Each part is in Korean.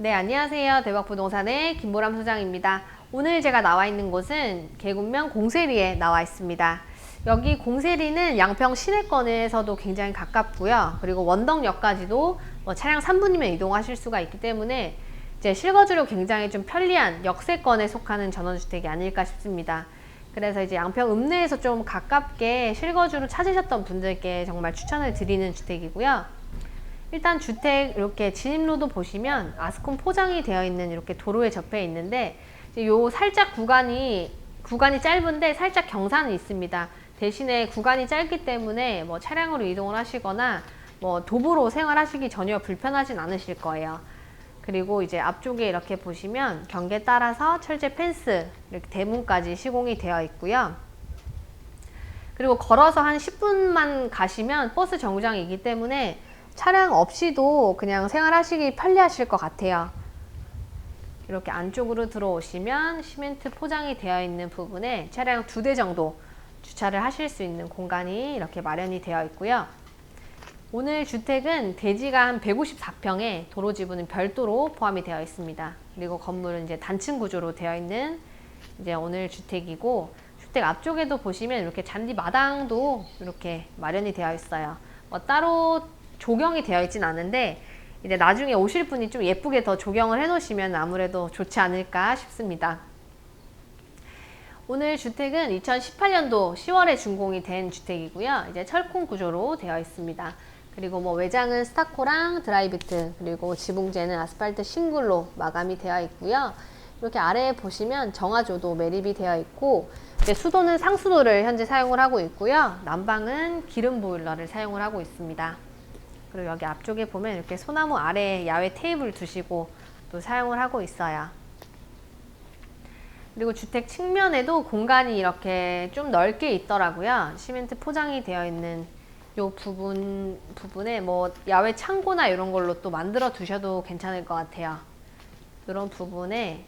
네, 안녕하세요. 대박부동산의 김보람 소장입니다. 오늘 제가 나와 있는 곳은 계곡면 공세리에 나와 있습니다. 여기 공세리는 양평 시내권에서도 굉장히 가깝고요. 그리고 원덕역까지도 뭐 차량 3분이면 이동하실 수가 있기 때문에 이제 실거주로 굉장히 좀 편리한 역세권에 속하는 전원주택이 아닐까 싶습니다. 그래서 이제 양평 읍내에서 좀 가깝게 실거주로 찾으셨던 분들께 정말 추천을 드리는 주택이고요. 일단 주택 이렇게 진입로도 보시면 아스콘 포장이 되어 있는 이렇게 도로에 접해 있는데 요 살짝 구간이 구간이 짧은데 살짝 경사는 있습니다. 대신에 구간이 짧기 때문에 뭐 차량으로 이동을 하시거나 뭐 도보로 생활하시기 전혀 불편하진 않으실 거예요. 그리고 이제 앞쪽에 이렇게 보시면 경계 따라서 철제 펜스 이렇게 대문까지 시공이 되어 있고요. 그리고 걸어서 한 10분만 가시면 버스 정류장이기 때문에 차량 없이도 그냥 생활하시기 편리하실 것 같아요. 이렇게 안쪽으로 들어오시면 시멘트 포장이 되어 있는 부분에 차량 두 대 정도 주차를 하실 수 있는 공간이 이렇게 마련이 되어 있고요. 오늘 주택은 대지가 한 154평에 도로 지분은 별도로 포함이 되어 있습니다. 그리고 건물은 이제 단층 구조로 되어 있는 이제 오늘 주택이고 주택 앞쪽에도 보시면 이렇게 잔디 마당도 이렇게 마련이 되어 있어요. 뭐 따로 조경이 되어 있진 않은데 이제 나중에 오실 분이 좀 예쁘게 더 조경을 해 놓으시면 아무래도 좋지 않을까 싶습니다. 오늘 주택은 2018년도 10월에 준공이 된 주택이고요. 이제 철콘 구조로 되어 있습니다. 그리고 뭐 외장은 스타코랑 드라이비트 그리고 지붕재는 아스팔트 싱글로 마감이 되어 있고요. 이렇게 아래에 보시면 정화조도 매립이 되어 있고 수도는 상수도를 현재 사용을 하고 있고요. 난방은 기름 보일러를 사용을 하고 있습니다. 그리고 여기 앞쪽에 보면 이렇게 소나무 아래에 야외 테이블 두시고 또 사용을 하고 있어요. 그리고 주택 측면에도 공간이 이렇게 좀 넓게 있더라고요. 시멘트 포장이 되어 있는 요 부분 부분에 뭐 야외 창고나 이런 걸로 또 만들어 두셔도 괜찮을 것 같아요. 이런 부분에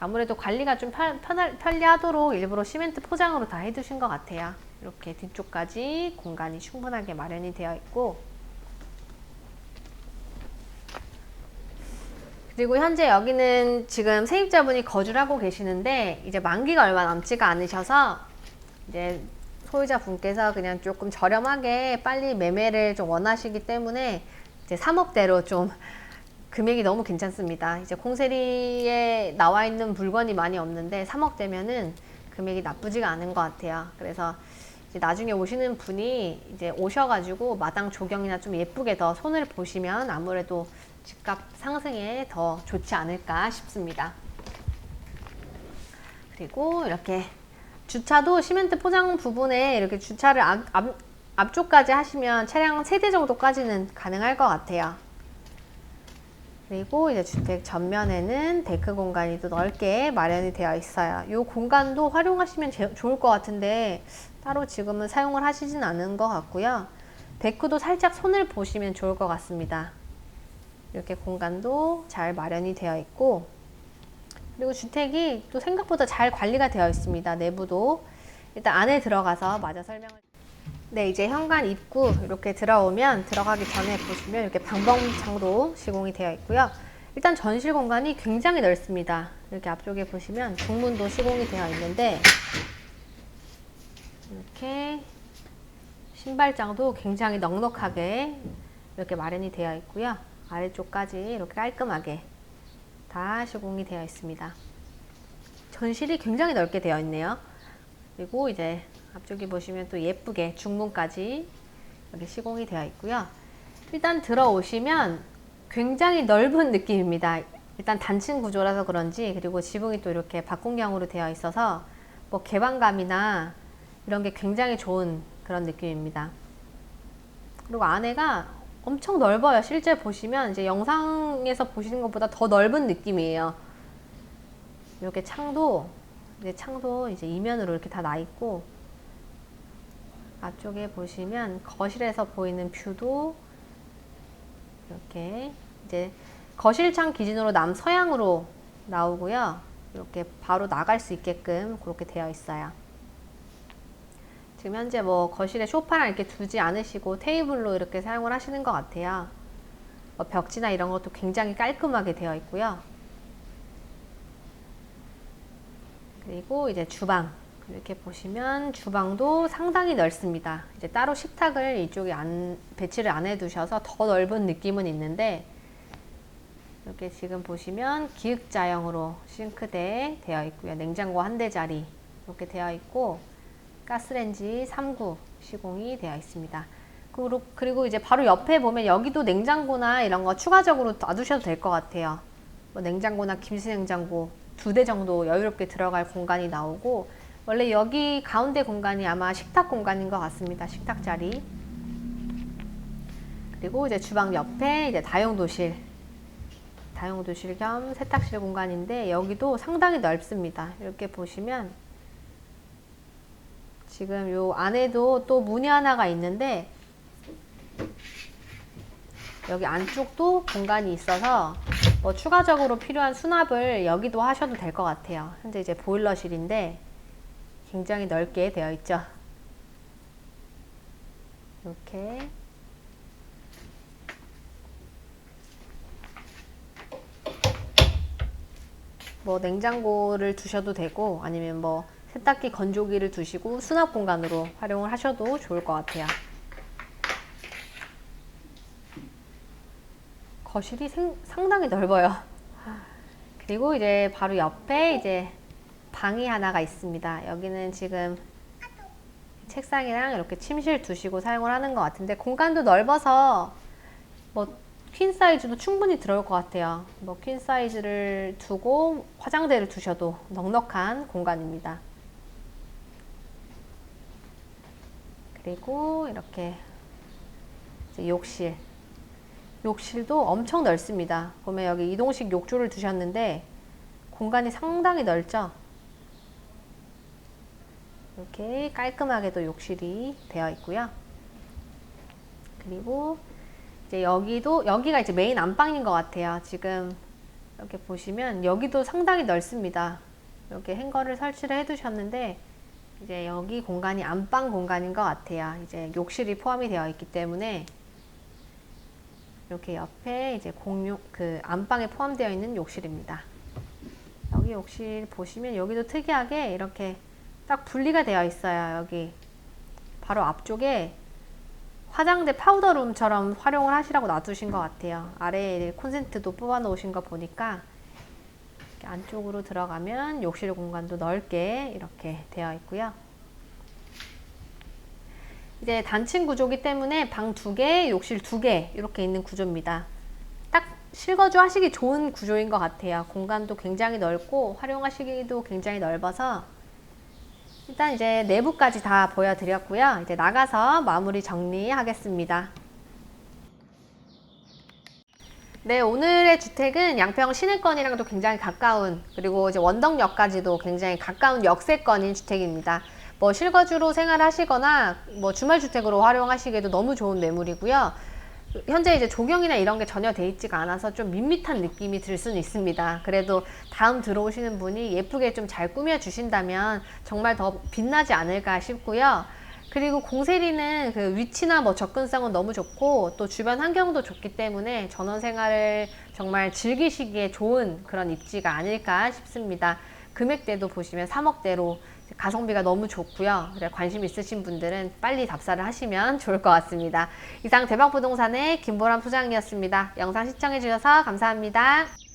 아무래도 관리가 좀 편, 편할, 편리하도록 일부러 시멘트 포장으로 다 해두신 것 같아요. 이렇게 뒤쪽까지 공간이 충분하게 마련이 되어 있고 그리고 현재 여기는 지금 세입자분이 거주를 하고 계시는데 이제 만기가 얼마 남지가 않으셔서 이제 소유자 분께서 그냥 조금 저렴하게 빨리 매매를 좀 원하시기 때문에 이제 3억대로 좀 금액이 너무 괜찮습니다. 이제 콩세리에 나와 있는 물건이 많이 없는데 3억대면은 금액이 나쁘지가 않은 것 같아요. 그래서 나중에 오시는 분이 이제 오셔가지고 마당 조경이나 좀 예쁘게 더 손을 보시면 아무래도 집값 상승에 더 좋지 않을까 싶습니다. 그리고 이렇게 주차도 시멘트 포장 부분에 이렇게 주차를 앞, 앞, 앞쪽까지 하시면 차량 3대 정도까지는 가능할 것 같아요. 그리고 이제 주택 전면에는 데크 공간이 또 넓게 마련이 되어 있어요. 이 공간도 활용하시면 제, 좋을 것 같은데 따로 지금은 사용을 하시진 않은 것 같고요. 데크도 살짝 손을 보시면 좋을 것 같습니다. 이렇게 공간도 잘 마련이 되어 있고 그리고 주택이 또 생각보다 잘 관리가 되어 있습니다. 내부도 일단 안에 들어가서 마저 설명을 네 이제 현관 입구 이렇게 들어오면 들어가기 전에 보시면 이렇게 방범창도 시공이 되어 있고요. 일단 전실 공간이 굉장히 넓습니다. 이렇게 앞쪽에 보시면 중문도 시공이 되어 있는데 이렇게 신발장도 굉장히 넉넉하게 이렇게 마련이 되어 있고요. 아래쪽까지 이렇게 깔끔하게 다 시공이 되어 있습니다. 전실이 굉장히 넓게 되어 있네요. 그리고 이제 앞쪽에 보시면 또 예쁘게 중문까지 이렇게 시공이 되어 있고요. 일단 들어오시면 굉장히 넓은 느낌입니다. 일단 단층 구조라서 그런지 그리고 지붕이 또 이렇게 박공형으로 되어 있어서 뭐 개방감이나 이런 게 굉장히 좋은 그런 느낌입니다. 그리고 안에가 엄청 넓어요. 실제 보시면 이제 영상에서 보시는 것보다 더 넓은 느낌이에요. 이렇게 창도 이제 창도 이제 이면으로 이렇게 다 나 있고 앞쪽에 보시면 거실에서 보이는 뷰도 이렇게 이제 거실창 기준으로 남서향으로 나오고요. 이렇게 바로 나갈 수 있게끔 그렇게 되어 있어요. 지금 현재 뭐 거실에 소파랑 이렇게 두지 않으시고 테이블로 이렇게 사용을 하시는 것 같아요. 뭐 벽지나 이런 것도 굉장히 깔끔하게 되어 있고요. 그리고 이제 주방 이렇게 보시면 주방도 상당히 넓습니다. 이제 따로 식탁을 이쪽에 안, 배치를 안 해두셔서 더 넓은 느낌은 있는데 이렇게 지금 보시면 기역자형으로 싱크대 되어 있고요. 냉장고 한 대 자리 이렇게 되어 있고 가스레인지 3구 시공이 되어 있습니다. 그리고, 이제 바로 옆에 보면 여기도 냉장고나 이런 거 추가적으로 놔두셔도 될 것 같아요. 뭐 냉장고나 김치 냉장고 두 대 정도 여유롭게 들어갈 공간이 나오고 원래 여기 가운데 공간이 아마 식탁 공간인 것 같습니다. 식탁 자리. 그리고 이제 주방 옆에 이제 다용도실. 다용도실 겸 세탁실 공간인데 여기도 상당히 넓습니다. 이렇게 보시면 지금 요 안에도 또 문이 하나가 있는데 여기 안쪽도 공간이 있어서 뭐 추가적으로 필요한 수납을 여기도 하셔도 될 것 같아요. 현재 이제 보일러실인데 굉장히 넓게 되어 있죠. 이렇게 뭐 냉장고를 두셔도 되고 아니면 뭐 세탁기 건조기를 두시고 수납 공간으로 활용을 하셔도 좋을 것 같아요. 거실이 생- 상당히 넓어요. 그리고 이제 바로 옆에 이제 방이 하나가 있습니다. 여기는 지금 책상이랑 이렇게 침실 두시고 사용을 하는 것 같은데 공간도 넓어서 뭐 퀸 사이즈도 충분히 들어올 것 같아요. 뭐 퀸 사이즈를 두고 화장대를 두셔도 넉넉한 공간입니다. 그리고 이렇게 욕실. 욕실도 엄청 넓습니다. 보면 여기 이동식 욕조를 두셨는데 공간이 상당히 넓죠? 이렇게 깔끔하게도 욕실이 되어 있고요. 그리고 이제 여기도 여기가 이제 메인 안방인 것 같아요. 지금 이렇게 보시면 여기도 상당히 넓습니다. 이렇게 행거를 설치를 해두셨는데 이제 여기 공간이 안방 공간인 것 같아요. 이제 욕실이 포함이 되어 있기 때문에 이렇게 옆에 이제 공용 그 안방에 포함되어 있는 욕실입니다. 여기 욕실 보시면 여기도 특이하게 이렇게 딱 분리가 되어 있어요. 여기 바로 앞쪽에 화장대 파우더룸처럼 활용을 하시라고 놔두신 것 같아요. 아래에 콘센트도 뽑아 놓으신 거 보니까 안쪽으로 들어가면 욕실 공간도 넓게 이렇게 되어 있고요. 이제 단층 구조기 때문에 방 두 개, 욕실 두 개 이렇게 있는 구조입니다. 딱 실거주 하시기 좋은 구조인 것 같아요. 공간도 굉장히 넓고 활용하시기도 굉장히 넓어서 일단 이제 내부까지 다 보여드렸고요. 이제 나가서 마무리 정리하겠습니다. 네, 오늘의 주택은 양평 시내권이랑도 굉장히 가까운 그리고 이제 원덕역까지도 굉장히 가까운 역세권인 주택입니다. 뭐 실거주로 생활하시거나 뭐 주말 주택으로 활용하시기에도 너무 좋은 매물이고요. 현재 이제 조경이나 이런 게 전혀 돼 있지가 않아서 좀 밋밋한 느낌이 들 수는 있습니다. 그래도 다음 들어오시는 분이 예쁘게 좀 잘 꾸며 주신다면 정말 더 빛나지 않을까 싶고요. 그리고 공세리는 그 위치나 뭐 접근성은 너무 좋고 또 주변 환경도 좋기 때문에 전원 생활을 정말 즐기시기에 좋은 그런 입지가 아닐까 싶습니다. 금액대도 보시면 3억대로 가성비가 너무 좋고요. 그래 관심 있으신 분들은 빨리 답사를 하시면 좋을 것 같습니다. 이상 대박부동산의 김보람 소장이었습니다. 영상 시청해 주셔서 감사합니다.